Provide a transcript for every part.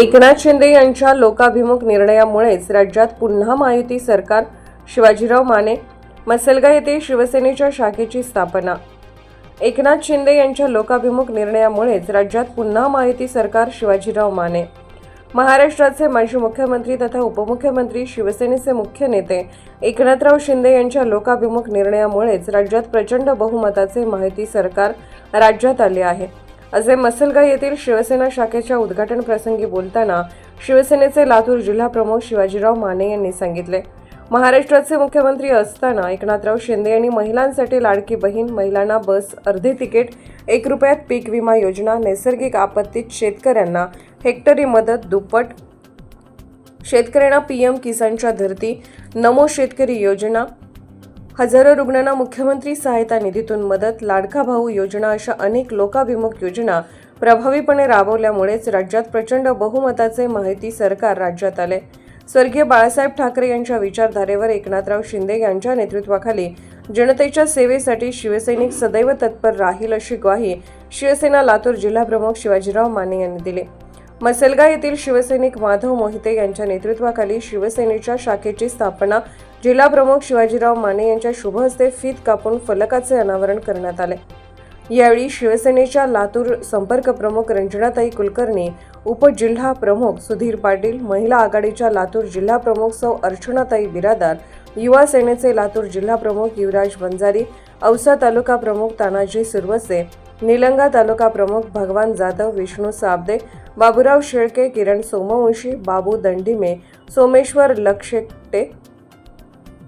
एकनाथ शिंदे यांच्या लोकाभिमुख निर्णयामुळेच राज्यात पुन्हा महायुती सरकार शिवाजीराव माने मसलगा येथे शिवसेनेच्या शाखेची स्थापना. एकनाथ शिंदे यांच्या लोकाभिमुख निर्णयामुळेच राज्यात पुन्हा महायुती सरकार शिवाजीराव माने. महाराष्ट्राचे माजी मुख्यमंत्री तथा उपमुख्यमंत्री शिवसेनेचे मुख्य नेते एकनाथराव शिंदे यांच्या लोकाभिमुख निर्णयामुळेच राज्यात प्रचंड बहुमताचे माहिती सरकार राज्यात आले आहे. असे मसलगा येथील शिवसेना शाखेच्या उद्घाटन प्रसंगी बोलताना शिवसेनेचे लातूर जिल्हा प्रमुख शिवाजीराव माने यांनी सांगितले. महाराष्ट्राचे मुख्यमंत्री असताना एकनाथराव शिंदे यांनी महिलांसाठी लाडकी बहीण महिलांना बस अर्धे तिकीट एक रुपयात पीक विमा योजना नैसर्गिक आपत्तीत शेतकऱ्यांना हेक्टरी मदत दुप्पट शेतकऱ्यांना पीएम किसानच्या धर्ती नमो शेतकरी योजना हजारो रुग्णांना मुख्यमंत्री सहायता निधीतून मदत लाडका भाऊ योजना अशा अनेक लोकाभिमुख योजना प्रभावीपणे राबवल्यामुळेच राज्यात प्रचंड बहुमताचे माहिती सरकार राज्यात आले. स्वर्गीय बाळासाहेब ठाकरे यांच्या विचारधारेवर एकनाथराव शिंदे यांच्या नेतृत्वाखाली जनतेच्या सेवेसाठी शिवसैनिक सदैव तत्पर राहील अशी ग्वाही शिवसेना लातूर जिल्हाप्रमुख शिवाजीराव माने यांनी दिली. मसलगा येथील शिवसैनिक माधव मोहिते यांच्या नेतृत्वाखाली शिवसेनेच्या शाखेची स्थापना जिल्हाप्रमुख शिवाजीराव माने यांच्या शुभ हस्ते फीत कापून फलकाचे अनावरण करण्यात आले. यावेळी शिवसेनेच्या लातूर संपर्क प्रमुख रंजनाताई कुलकर्णी उपजिल्हा प्रमुख सुधीर पाटील महिला आघाडीच्या लातूर जिल्हा प्रमुख सौ अर्चनाताई बिरादार युवा सेनेचे लातूर जिल्हा प्रमुख युवराज बंजारी औसा तालुका प्रमुख तानाजी सुरवसे निलंगा तालुका प्रमुख भगवान जाधव विष्णू साबदे बाबूराव शेळके किरण सोमवंशी बाबू दंडिमे सोमेश्वर लक्षेटे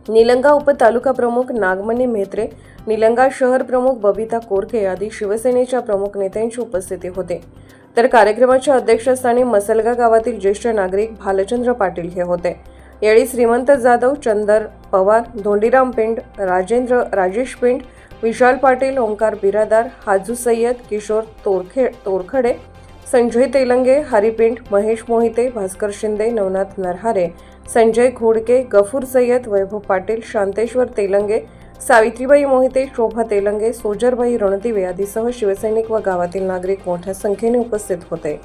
निलंगा उपतालुका प्रमुख नागमणी म्हेत्रे निलंगा शहर प्रमुख बबिता कोरके आदी शिवसेनेच्या प्रमुख नेत्यांची उपस्थिती होते. तर कार्यक्रमाच्या अध्यक्षस्थानी मसलगा गावातील ज्येष्ठ नागरिक भालचंद्र पाटील हे होते. यावेळी श्रीमंत जाधव चंदर पवार धोंडीराम पिंड राजेंद्र राजेश पिंड विशाल पाटील ओंकार बिरादार हाजू सय्यद किशोर तोरखे तोरखडे संजय तेलंगे हरिपिंड महेश मोहिते भास्कर शिंदे नवनाथ नरहारे संजय घोडके गफूर सय्यद वैभव पाटील शांतेश्वर तेलंगे सावित्रीबाई मोहिते शोभा तेलंगे सोजरबाई रणदिवे आदीसह शिवसैनिक व गावातील नागरिक मोठ्या संख्येने उपस्थित होते.